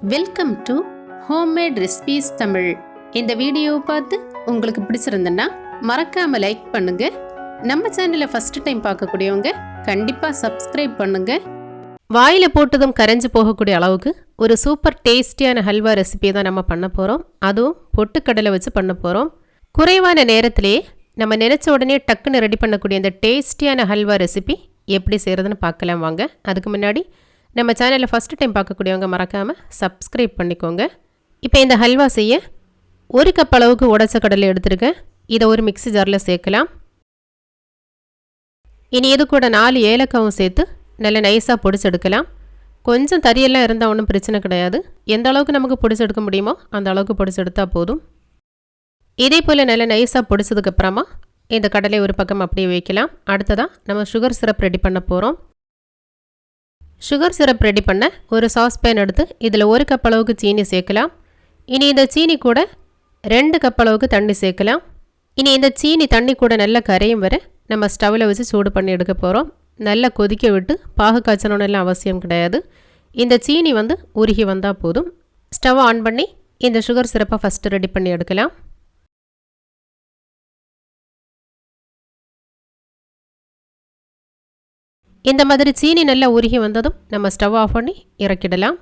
Welcome to homemade recipes Tamil இந்த வீடியோவை பார்த்து உங்களுக்கு பிடிச்சிருந்தேன்னா மறக்காம லைக் பண்ணுங்க. நம்ம சேனலை ஃபர்ஸ்ட் டைம் பார்க்கக்கூடியவங்க கண்டிப்பாக சப்ஸ்கிரைப் பண்ணுங்க. வாயில் போட்டதும் கரைஞ்சு போகக்கூடிய அளவுக்கு ஒரு சூப்பர் டேஸ்டியான ஹல்வா ரெசிபி தான் நம்ம பண்ண போகிறோம் அதுவும் பொட்டுக்கடலை வச்சு பண்ண போகிறோம் குறைவான நேரத்திலேயே நம்ம நினச்ச உடனே டக்குன்னு ரெடி பண்ணக்கூடிய இந்த டேஸ்டியான ஹல்வா ரெசிபி எப்படி செய்கிறதுன்னு பார்க்கலாம் வாங்க. அதுக்கு முன்னாடி நம்ம சேனலில் ஃபஸ்ட்டு டைம் பார்க்கக்கூடியவங்க மறக்காமல் சப்ஸ்கிரைப் பண்ணிக்கோங்க. இப்போ இந்த ஹல்வா செய்ய ஒரு கப் அளவுக்கு உடச்ச கடலை எடுத்துருக்கேன் இதை ஒரு மிக்ஸி ஜாரில் சேர்க்கலாம். இனி இது கூட நாலு ஏலக்காவும் சேர்த்து நல்லா நைஸாக பொடிச்செடுக்கலாம் கொஞ்சம் தறியெல்லாம் இருந்தால் ஒன்றும் பிரச்சனை கிடையாது. எந்த அளவுக்கு நமக்கு பொடிச்செடுக்க முடியுமோ அந்த அளவுக்கு பொடிச்செடுத்தா போதும். இதே போல் நல்லா நைஸாக பொடிச்சதுக்கப்புறமா இந்த கடலை ஒரு பக்கம் அப்படியே வைக்கலாம். அடுத்ததாக நம்ம சுகர் சிரப் ரெடி பண்ண போகிறோம் சுகர் சிரப் ரெடி பண்ண ஒரு சாஸ்பேன் எடுத்து இதில் ஒரு கப் அளவுக்கு சீனி சேர்க்கலாம். இனி இந்த சீனி கூட ரெண்டு கப் அளவுக்கு தண்ணி சேர்க்கலாம். இனி இந்த சீனி தண்ணி கூட நல்லா கரையும் வரை நம்ம ஸ்டவ்வில் வச்சு சூடு பண்ணி எடுக்க போகிறோம் நல்லா கொதிக்க விட்டு பாகு காய்ச்சணும்னு அவசியம் கிடையாது. இந்த சீனி வந்து உருகி வந்தால் போதும். ஸ்டவ் ஆன் பண்ணி இந்த சுகர் சிரப்பை ஃபஸ்ட்டு ரெடி பண்ணி எடுக்கலாம். இந்த மாதிரி சீனி நல்லா உருகி வந்ததும் நம்ம ஸ்டவ் ஆஃப் பண்ணி இறக்கிடலாம்.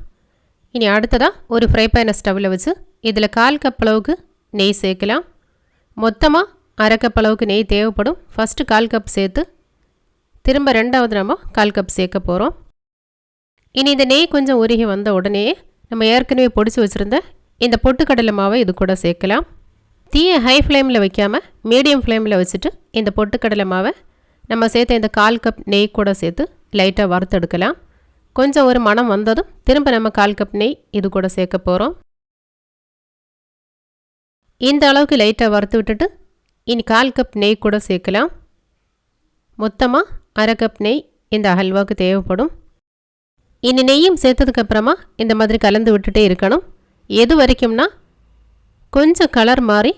இனி அடுத்ததாக ஒரு ஃப்ரை பேனை ஸ்டவ்வில் வச்சு இதில் கால் கப் அளவுக்கு நெய் சேர்க்கலாம். மொத்தமாக அரை கப் அளவுக்கு நெய் தேவைப்படும். ஃபஸ்ட்டு கால் கப் சேர்த்து திரும்ப ரெண்டாவது நம்ம கால் கப் சேர்க்க போகிறோம் இனி இந்த நெய் கொஞ்சம் உருகி வந்த உடனே நம்ம ஏற்கனவே பொடிச்சு வச்சுருந்த இந்த பொட்டுக்கடலை மாவை இது கூட சேர்க்கலாம். தீயை ஹை ஃப்ளேமில் வைக்காமல் மீடியம் ஃப்ளேமில் வச்சுட்டு இந்த பொட்டுக்கடலை மாவை நம்ம சேர்த்த இந்த கால் கப் நெய் கூட சேர்த்து லைட்டாக வறுத்தெடுக்கலாம். கொஞ்சம் ஒரு மனம் வந்ததும் திரும்ப நம்ம கால் கப் நெய் இது கூட சேர்க்க போகிறோம் இந்த அளவுக்கு லைட்டாக வறுத்து விட்டுட்டு இனி கால் கப் நெய் கூட சேர்க்கலாம். மொத்தமாக அரை கப் நெய் இந்த அல்வாவுக்கு தேவைப்படும். இனி நெய்யும் சேர்த்ததுக்கப்புறமா இந்த மாதிரி கலந்து விட்டுட்டே இருக்கணும். எது வரைக்கும்னா கொஞ்சம் கலர் மாறி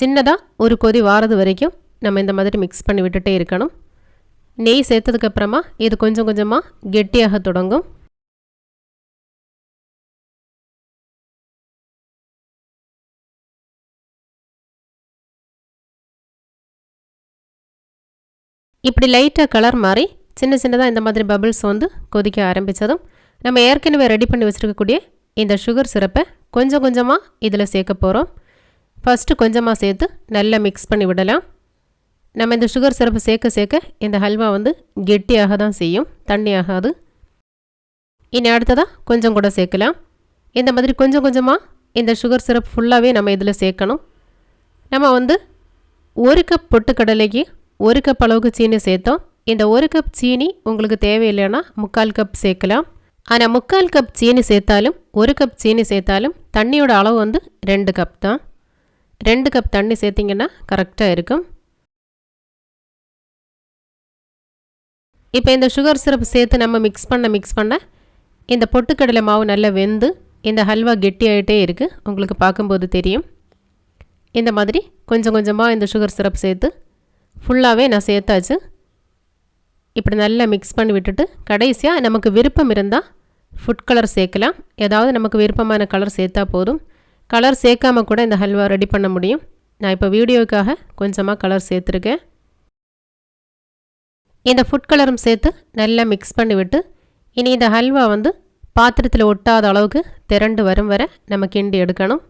சின்னதாக ஒரு கொதி வாரது வரைக்கும் நம்ம இந்த மாதிரி மிக்ஸ் பண்ணி விட்டுட்டே இருக்கணும். நெய் சேர்த்ததுக்கப்புறமா இது கொஞ்சம் கொஞ்சமாக கெட்டியாக தொடங்கும். இப்படி லைட்டாக கலர் மாறி சின்ன சின்னதாக இந்த மாதிரி பபிள்ஸ் வந்து கொதிக்க ஆரம்பித்ததும் நம்ம ஏற்கனவே ரெடி பண்ணி வச்சுருக்கக்கூடிய இந்த சுகர் சிரப்பை கொஞ்சம் கொஞ்சமாக இதில் சேர்க்க போகிறோம் ஃபஸ்ட்டு கொஞ்சமாக சேர்த்து நல்லா மிக்ஸ் பண்ணி விடலாம். நம்ம இந்த சுகர் சிரப்பு சேர்க்க சேர்க்க இந்த ஹல்வா வந்து கெட்டியாக தான் செய்யும். தண்ணியாகாது. இனி அடுத்ததாக கொஞ்சம் கூட சேர்க்கலாம். இந்த மாதிரி கொஞ்சம் கொஞ்சமாக இந்த சுகர் சிரப் ஃபுல்லாகவே நம்ம இதில் சேர்க்கணும். நம்ம வந்து ஒரு கப் பொட்டுக்கடலைக்கு ஒரு கப் அளவுக்கு சீனி சேர்த்தோம். இந்த ஒரு கப் சீனி உங்களுக்கு தேவையில்லைன்னா முக்கால் கப் சேர்க்கலாம். ஆனால் முக்கால் கப் சீனி சேர்த்தாலும் ஒரு கப் சீனி சேர்த்தாலும் தண்ணியோட அளவு வந்து ரெண்டு கப் தான். ரெண்டு கப் தண்ணி சேர்த்திங்கன்னா கரெக்டாக இருக்கும். இப்போ இந்த சுகர் சிரப் சேர்த்து நம்ம மிக்ஸ் பண்ண மிக்ஸ் பண்ண இந்த பொட்டுக்கடலை மாவு நல்லா வெந்து இந்த ஹல்வா கெட்டியாகிட்டே இருக்குது உங்களுக்கு பார்க்கும்போது தெரியும். இந்த மாதிரி கொஞ்சம் கொஞ்சமாக இந்த சுகர் சிரப் சேர்த்து ஃபுல்லாகவே நான் சேர்த்தாச்சு. இப்படி நல்லா மிக்ஸ் பண்ணி விட்டுட்டு கடைசியாக நமக்கு விருப்பம் இருந்தால் ஃபுட் கலர் சேர்க்கலாம். ஏதாவது நமக்கு விருப்பமான கலர் சேர்த்தா போதும். கலர் சேர்க்காம கூட இந்த ஹல்வா ரெடி பண்ண முடியும். நான் இப்போ வீடியோவுக்காக கொஞ்சமாக கலர் சேர்த்துருக்கேன். இந்த ஃபுட் கலரும் சேர்த்து நல்லா மிக்ஸ் பண்ணி விட்டு இனி இந்த ஹல்வா வந்து பாத்திரத்தில் ஒட்டாத அளவுக்கு திரண்டு வரும் வரை நம்ம கிண்டி எடுக்கணும்.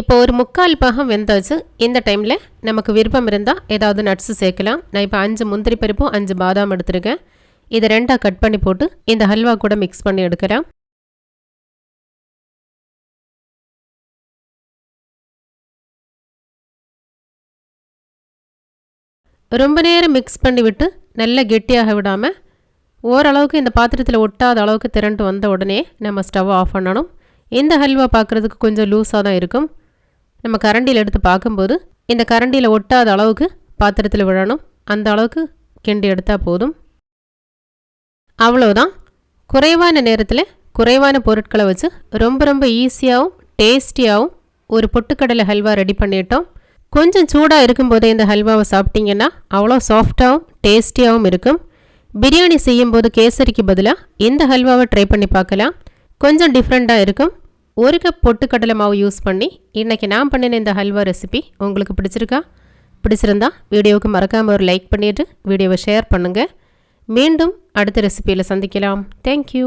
இப்போ ஒரு முக்கால் பாகம் வெந்தாச்சு இந்த டைமில் நமக்கு விருப்பம் இருந்தால் ஏதாவது நட்ஸு சேர்க்கலாம். நான் இப்போ அஞ்சு முந்திரி பருப்பும் அஞ்சு பாதாம் எடுத்திருக்கேன். இதை ரெண்டாக கட் பண்ணி போட்டு இந்த ஹல்வா கூட மிக்ஸ் பண்ணி எடுக்கிறேன். ரொம்ப நேரம் மிக்ஸ் பண்ணி விட்டு நல்லா கெட்டியாக விடாமல் ஓரளவுக்கு இந்த பாத்திரத்தில் ஒட்டாத அளவுக்கு திரண்டு வந்த உடனே நம்ம ஸ்டவ் ஆஃப் பண்ணணும். இந்த ஹல்வா பார்க்குறதுக்கு கொஞ்சம் லூஸாக தான் இருக்கும். நம்ம கரண்டியில் எடுத்து பார்க்கும்போது இந்த கரண்டியில் ஒட்டாத அளவுக்கு பாத்திரத்தில் விழணும். அந்த அளவுக்கு கிண்டி எடுத்தால் போதும். அவ்வளோதான் குறைவான நேரத்தில் குறைவான பொருட்களை வச்சு ரொம்ப ரொம்ப ஈஸியாகவும் டேஸ்டியாகவும் ஒரு பொட்டுக்கடலை ஹல்வா ரெடி பண்ணிட்டோம். கொஞ்சம் சூடாக இருக்கும்போதே இந்த ஹல்வாவை சாப்பிட்டீங்கன்னா அவ்வளோ சாஃப்டாகவும் டேஸ்டியாகவும் இருக்கும். பிரியாணி செய்யும்போது கேசரிக்கு பதிலாக இந்த ஹல்வாவை ட்ரை பண்ணி பார்க்கலாம். கொஞ்சம் டிஃப்ரெண்ட்டாக இருக்கும். ஒரு கப் பொட்டுக்கடலை மாவு யூஸ் பண்ணி இன்றைக்கி நான் பண்ணின இந்த ஹல்வா ரெசிபி உங்களுக்கு பிடிச்சிருக்கா? பிடிச்சிருந்தா வீடியோவுக்கு மறக்காமல் ஒரு லைக் பண்ணிவிட்டு வீடியோவை ஷேர் பண்ணுங்கள் மீண்டும் அடுத்த ரெசிபியில் சந்திக்கலாம். தேங்க்யூ